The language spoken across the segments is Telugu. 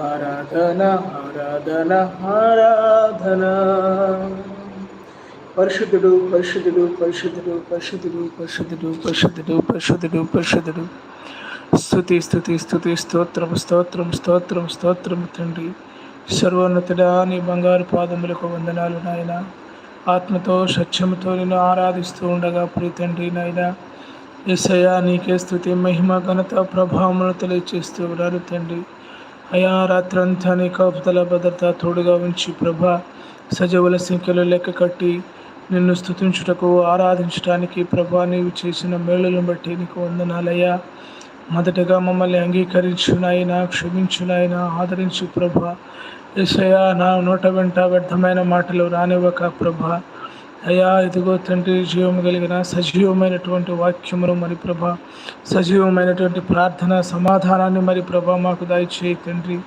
ఆరాధన ఆరాధన ఆరాధన. పరిశుద్ధుడు పరిశుద్ధుడు పరిశుద్ధుడు పరిశుద్ధుడు పరిశుద్ధుడు పరిశుద్ధుడు పరిశుద్ధుడు పరిశుద్ధుడు. స్థుతి స్థుతి స్థుతి స్తోత్రం స్తోత్రం స్తోత్రం స్తోత్రం తండ్రి. సర్వోన్నతుడా నీ బంగారు పాదములకు వందనాలు నాయన. ఆత్మతో సత్యంతో నేను ఆరాధిస్తూ ఉండగా ప్రియ తండ్రి నాయన. ఈసయా నీకే స్థుతి మహిమ ఘనత ప్రభావములు తెలియచేస్తూ ఉన్నారు తండ్రి. అయా రాత్రంతా నీ కాపుదల భద్రత తోడుగా ఉంచి ప్రభా సజీవుల సంఖ్యలో లెక్క కట్టి నిన్ను స్థుతించుటకు ఆరాధించడానికి ప్రభా నీవు చేసిన మేలులను బట్టి నీకు వందనాలయ్యా. మొదటగా మమ్మల్ని అంగీకరించునాయన క్షమించునాయన ఆదరించు ప్రభా. ఏసయ్యా నా నోట వెంట వ్యర్థమైన మాటలు రానివ్వక ప్రభా అయ్యా ఇదిగో తండ్రి జీవం కలిగిన సజీవమైనటువంటి వాక్యమును మరి ప్రభ సజీవమైనటువంటి ప్రార్థన సమాధానాన్ని మరి ప్రభ మాకు దయచేయి తండ్రి.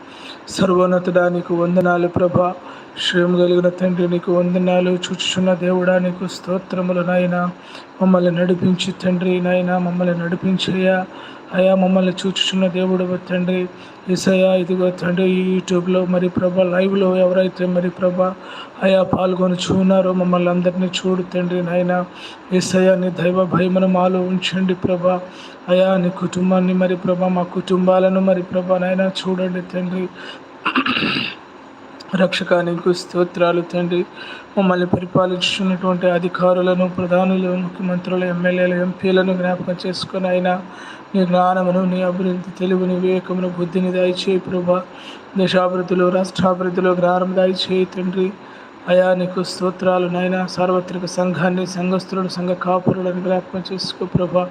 సర్వోన్నతుడా నీకు వందనాలు ప్రభ. శ్రేయం కలిగిన తండ్రి నీకు వందనాలు. చూచుచున్న దేవుడా నీకు స్తోత్రములు నాయన. మమ్మల్ని నడిపించి తండ్రి నాయన మమ్మల్ని నడిపించయ్యా. అయా మమ్మల్ని చూచుచున్న దేవుడు తండ్రి ఇసయా ఇదిగో తండ్రి యూట్యూబ్లో మరి ప్రభ లైవ్లో ఎవరైతే మరి ప్రభ అయా పాల్గొని చూన్నారో మమ్మల్ని అందరినీ చూడు తండ్రి నాయన. ఇసయా నీ దైవ భయమును మాలో ఉంచండి ప్రభ. అయా నీ కుటుంబాన్ని మరి ప్రభ మా కుటుంబాలను మరి ప్రభ నాయన చూడండి తండ్రి. రక్షక నీకు స్తోత్రాలు తండ్రి. మమ్మల్ని పరిపాలించున్నటువంటి అధికారులను ప్రధానులు ముఖ్యమంత్రులు ఎమ్మెల్యేలు ఎంపీలను జ్ఞాపకం చేసుకుని అయినా నీ జ్ఞానమును నీ అభివృద్ధి తెలుగుని వివేకమును బుద్ధిని దయచేయి ప్రభా. దేశాభివృద్ధిలో రాష్ట్రాభివృద్ధిలో జ్ఞానం దయచేయి తండ్రి. అయా నీకు స్తోత్రాలు నైనా సార్వత్రిక సంఘాన్ని సంఘస్థులను సంఘ కాపురులను జ్ఞాపకం చేసుకో ప్రభా.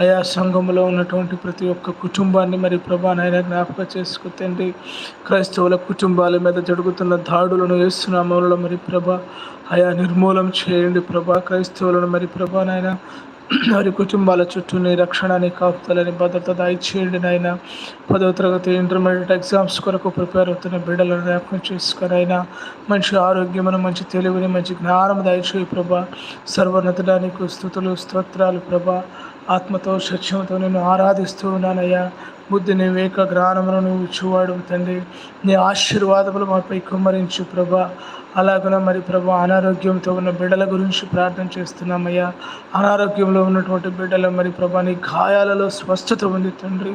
అయా సంఘంలో ఉన్నటువంటి ప్రతి ఒక్క కుటుంబాన్ని మరి ప్రభా నాయన జ్ఞాపకం చేసుకో తండ్రి. క్రైస్తవుల కుటుంబాల మీద జరుగుతున్న దాడులను వేస్తున్నామలో మరి ప్రభ. అయా నిర్మూలం చేయండి ప్రభా. క్రైస్తవులను మరి ప్రభా నాయన వారి కుటుంబాల చుట్టూ నీ రక్షణ కాపుతలని భద్రత దయచేయండి నాయన పదవ తరగతి ఇంటర్మీడియట్ ఎగ్జామ్స్ కొరకు ప్రిపేర్ అవుతున్న బిడ్డలను జ్ఞాపకం చేసుకొని అయినా మంచి ఆరోగ్యమును మంచి తెలివిని మంచి జ్ఞానం దయచేయి ప్రభా. సర్వోన్నతడానికి స్థుతులు స్తోత్రాలు ప్రభా. ఆత్మతో సత్యంతో నేను ఆరాధిస్తూ ఉన్నానయ్యా. బుద్ధిని వేక జ్ఞానమును నువ్వు ఇచ్చేవాడు తండ్రి. నీ ఆశీర్వాదములు మాపై కుమ్మరించు ప్రభా. అలాగనే మరి ప్రభు అనారోగ్యంతో ఉన్న బిడ్డల గురించి ప్రార్థన చేస్తున్నామయ్యా. అనారోగ్యంలో ఉన్నటువంటి బిడ్డల మరి ప్రభా నీ గాయాలలో స్వస్థత ఉంది తండ్రి.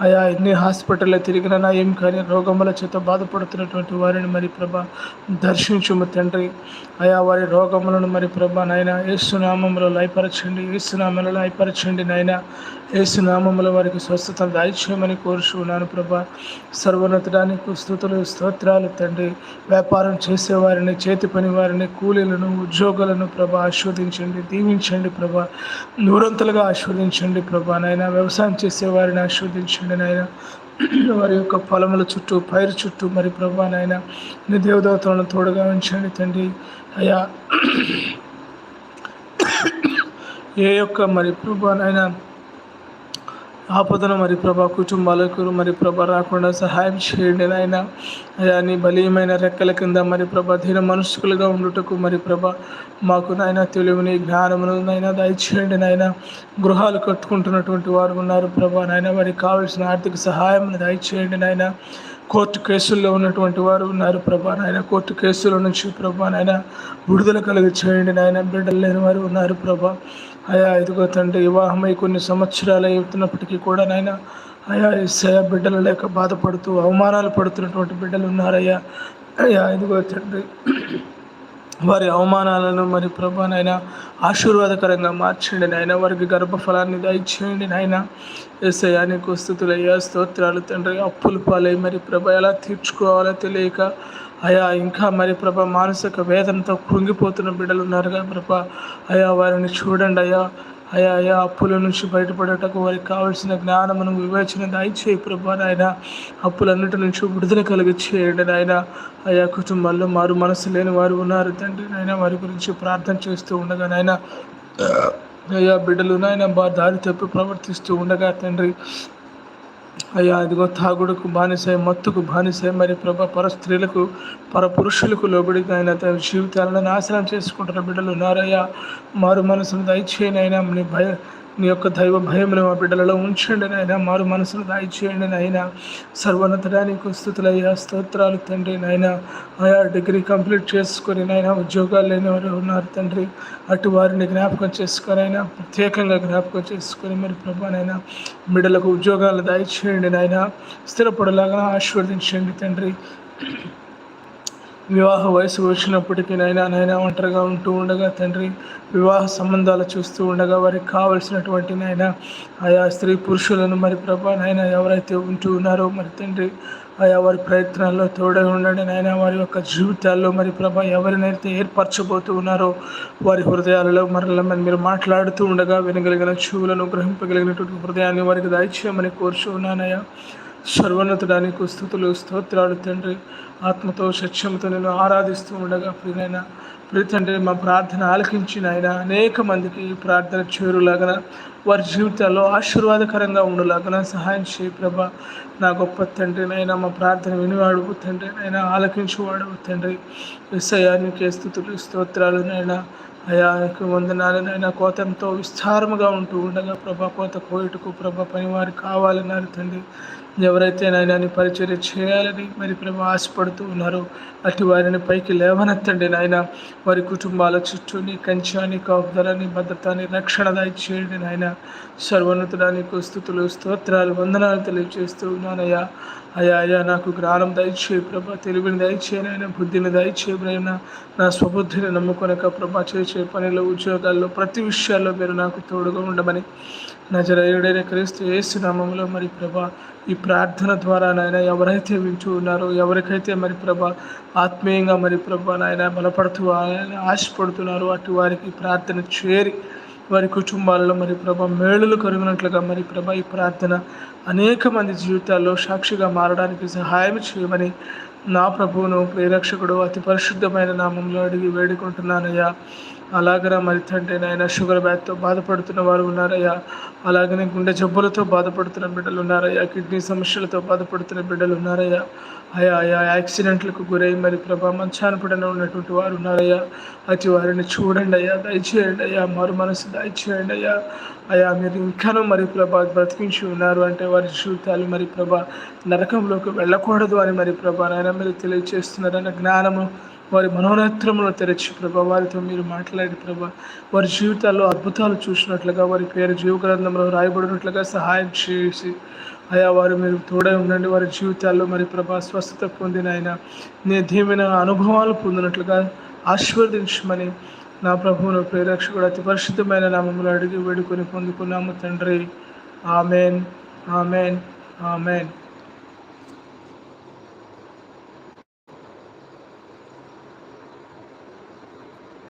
అయా ఎన్ని హాస్పిటల్లో తిరిగిన ఏం కానీ రోగముల చేత బాధపడుతున్నటువంటి వారిని మరి ప్రభ దర్శించుము తండ్రి. అయా వారి రోగములను మరి ప్రభ నైనా ఏసునామంలో లయపరచండి. ఏసునామంలో లయపరచండి. నాయన. ఏసునామంలో వారికి స్వస్థత దాయిచేయమని కోరుచున్నాను ప్రభ. సర్వోన్నతడానికి స్థుతులు స్తోత్రాలు తండ్రి. వ్యాపారం చేసేవారిని చేతి పని వారిని కూలీలను ఉద్యోగులను ప్రభ ఆస్వాదించండి దీవించండి ప్రభ. నూరంతలుగా ఆస్వాదించండి ప్రభ నాయన. వ్యవసాయం చేసేవారిని ఆస్వాదించండి నాయన. వారి యొక్క పొలముల చుట్టూ పైరు చుట్టూ మరి ప్రభా నాయన. నీ దేవదేవతలను తోడుగా ఉంచండి తండ్రి. అయ్యా. ఏ యొక్క మరి ప్రభా నాయన ఆపదను మరి ప్రభా కుటుంబాలకు మరి ప్రభ రాకుండా సహాయం చేయండి నాయన. అయా నీ బలీయమైన రెక్కల కింద మరి ప్రభ ధీర మనుషులుగా ఉండుటకు మరి ప్రభ మాకు నాయన తెలివిని జ్ఞానమును నాయన దయచేయండి నాయన. గృహాలు కట్టుకుంటున్నటువంటి వారు ఉన్నారు ప్రభా నాయన. వారికి కావలసిన ఆర్థిక సహాయం దయచేయండి నాయన. కోర్టు కేసుల్లో ఉన్నటువంటి వారు ఉన్నారు. ప్రభా నాయన కోర్టు కేసుల నుంచి ప్రభా నాయన విడుదల కలిగి చేయండి నాయన. బిడ్డలు లేని వారు ఉన్నారు ప్రభా. అయా ఇదిగో తండ్రి వివాహమై కొన్ని సంవత్సరాలు అవుతున్నప్పటికీ కూడా నాయన అయా ఇసయ బిడ్డలు లేక బాధపడుతూ అవమానాలు పడుతున్నటువంటి బిడ్డలు ఉన్నారయ్యా. అయ్యా ఇదిగో తండ్రి వారి అవమానాలను మరి ప్రభానైనా ఆశీర్వాదకరంగా మార్చండి నాయన. వారికి గర్భఫలాన్ని దయచేయండి నాయన. ఏసయానికి నీకు స్థుతులయ్యా స్తోత్రాలు తండ్రి. అప్పులు పాలై మరి ప్రభ ఎలా తీర్చుకోవాలో తెలియక అయా ఇంకా మరి ప్రభ మానసిక వేదనతో కృంగిపోతున్న బిడ్డలు ఉన్నారుగా ప్రభ. అయా వారిని చూడండి అయ్యా. అయా అయా అప్పుల నుంచి బయటపడటకు వారికి కావలసిన జ్ఞానమును వివేచన దయచేయి ప్రభా నాయన. అప్పులన్నిటి నుంచి విడుదల కలిగి చేయండి నాయన. అయా కుటుంబాల్లో మారు మనసు లేని వారు ఉన్నారు తండ్రి నాయన. వారి గురించి ప్రార్థన చేస్తూ ఉండగా నాయన. అయ్యా బిడ్డలు నాయన బా దారి తప్పి ప్రవర్తిస్తూ ఉండగా తండ్రి. అయ్యా ఇదిగో తాగుడుకు బానిసే మత్తుకు బానిసే మరి ప్రభ పర స్త్రీలకు పర పురుషులకు లోబడి ఆయన తన జీవితాలను నాశనం చేసుకుంటున్న బిడ్డలు ఉన్నారయ్యా. మారు మనసును దయచేయనైనా నీ భయ నీ యొక్క దైవ భయమును మా బిడ్డలలో ఉంచండి నాయన మారు మనసును దాయిచేయండి నాయన. సర్వోన్నతడానికి స్థుతులయ్యా స్తోత్రాలు తండ్రి నాయన. ఆయా డిగ్రీ కంప్లీట్ చేసుకొని నాయన ఉద్యోగాలు లేని వారు ఉన్నారు తండ్రి. అటు వారిని జ్ఞాపకం చేసుకొని అయినా ప్రత్యేకంగా జ్ఞాపకం చేసుకొని మరి ప్రభానైనా బిడ్డలకు ఉద్యోగాలు దాయిచేయండి నాయన. స్థిరపడలాగా ఆశీర్వదించండి తండ్రి. వివాహ వయసు వచ్చినప్పటికీ నైనా నైనా ఒంటరిగా ఉంటూ ఉండగా తండ్రి వివాహ సంబంధాలు చూస్తూ ఉండగా వారికి కావలసినటువంటి నైనా ఆయా స్త్రీ పురుషులను మరి ప్రభా నైనా ఎవరైతే ఉంటూ ఉన్నారో మరి తండ్రి ఆయా వారి ప్రయత్నాల్లో తోడై ఉండండి నాయన వారి యొక్క జీవితాల్లో మరి ప్రభా ఎవరినైతే ఏర్పరచబోతూ ఉన్నారో వారి హృదయాలలో మరల మీరు మాట్లాడుతూ ఉండగా వినగలిగిన చెవులను గ్రహింపగలిగినటువంటి హృదయాన్ని వారికి దయచేయమని కోరుచు ఉన్నానయ్యా సర్వోన్నతుడానికి స్థుతులు స్తోత్రాలు తండ్రి. ఆత్మతో సత్యంతో నేను ఆరాధిస్తూ ఉండగా ప్రియనైన తండ్రి మా ప్రార్థన ఆలకించిన ఆయన అనేక మందికి ప్రార్థన చేరులాగన వారి జీవితాల్లో ఆశీర్వాదకరంగా ఉండలాగన సహాయం చేయి ప్రభ. నా గొప్ప తండ్రి నైనా మా ప్రార్థన వినివాడు తండ్రి నైనా ఆలకించేవాడు తండ్రి. విషయానికి స్థుతులు స్తోత్రాలు నైనా వందనాలు నైనా కోతంతో విస్తారముగా ఉంటూ ఉండగా ప్రభా కోత కోయటకు ప్రభా పనివారు కావాలన్నారు తండ్రి. ఎవరైతే నాయన పరిచర్య చేయాలని మరి ప్రభా ఆశపడుతూ ఉన్నారో అటు వారిని పైకి లేవనెత్తండి నాయన. వారి కుటుంబాల చుట్టూని కంచాని కాపుదలని భద్రతని రక్షణ దయచేయండి నాయన. సర్వోన్నతుడానికి స్థుతులు స్తోత్రాలు వందనాలు తెలియజేస్తూ ఉన్నానయ్యా. అయ్యా అయ్యా నాకు జ్ఞానం దయచేయి ప్రభా తెలివిని దయచేయనైనా బుద్ధిని దయచేయనైనా నా స్వబుద్ధిని నమ్ముకొనక ప్రభా చేసే పనిలో ఉద్యోగాల్లో ప్రతి విషయాల్లో మీరు నాకు తోడుగా ఉండమని నజరయుడైన క్రీస్తు ఏసునామంలో మరి ప్రభా ఈ ప్రార్థన ద్వారా నాయన ఎవరైతే వింటూ ఉన్నారో ఎవరికైతే మరి ప్రభ ఆత్మీయంగా మరి ప్రభ నాయన బలపడుతూ ఆశపడుతున్నారో అటు వారికి ప్రార్థన చేరి వారి కుటుంబాల్లో మరి ప్రభ మేళలు కరుగునట్లుగా మరి ప్రభ ఈ ప్రార్థన అనేక మంది జీవితాల్లో సాక్షిగా మారడానికి సహాయం చేయమని నా ప్రభువును ప్రేరక్షకుడు అతి పరిశుద్ధమైన నామంలో అడిగి వేడుకుంటున్నానయ్యా. అలాగనే మరి తండ్రి నాయన షుగర్ బ్యాగ్తో బాధపడుతున్న వారు ఉన్నారయ్యా. అలాగనే గుండె జబ్బులతో బాధపడుతున్న బిడ్డలు ఉన్నారయ్యా. కిడ్నీ సమస్యలతో బాధపడుతున్న బిడ్డలు ఉన్నారయ్యా. అయా అయా యాక్సిడెంట్లకు గురై మరి ప్రభా మంచాన ఉన్నటువంటి వారు ఉన్నారయ్యా. అతి వారిని చూడండి అయ్యా దయచేయండి అయ్యా మరు మనసు దయచేయండి అయ్యా. అయా మీరు ఇంకానూ మరి ప్రభా బ్రతికించి ఉన్నారు అంటే వారి జీవితాలు మరి ప్రభా నరకంలోకి వెళ్ళకూడదు అని మరి ప్రభా నాయన మీరు తెలియజేస్తున్నారన్న జ్ఞానము వారి మనోనేత్రములను తెరచి ప్రభా వారితో మీరు మాట్లాడి ప్రభా వారి జీవితాల్లో అద్భుతాలు చూసినట్లుగా వారి పేరు జీవగ్రంథంలో రాయబడినట్లుగా సహాయం చేసి అయా వారు మీరు తోడై ఉండండి వారి జీవితాల్లో మరి ప్రభా స్వస్థత పొందిన ఆయన. దీవెన అనుభవాలు పొందినట్లుగా ఆశీర్వదించమని నా ప్రభువును ప్రేరక్షకుడు అతి పరిశుద్ధమైన నామములు అడిగి వేడుకొని పొందుకున్నాము తండ్రి. Amen amen amen.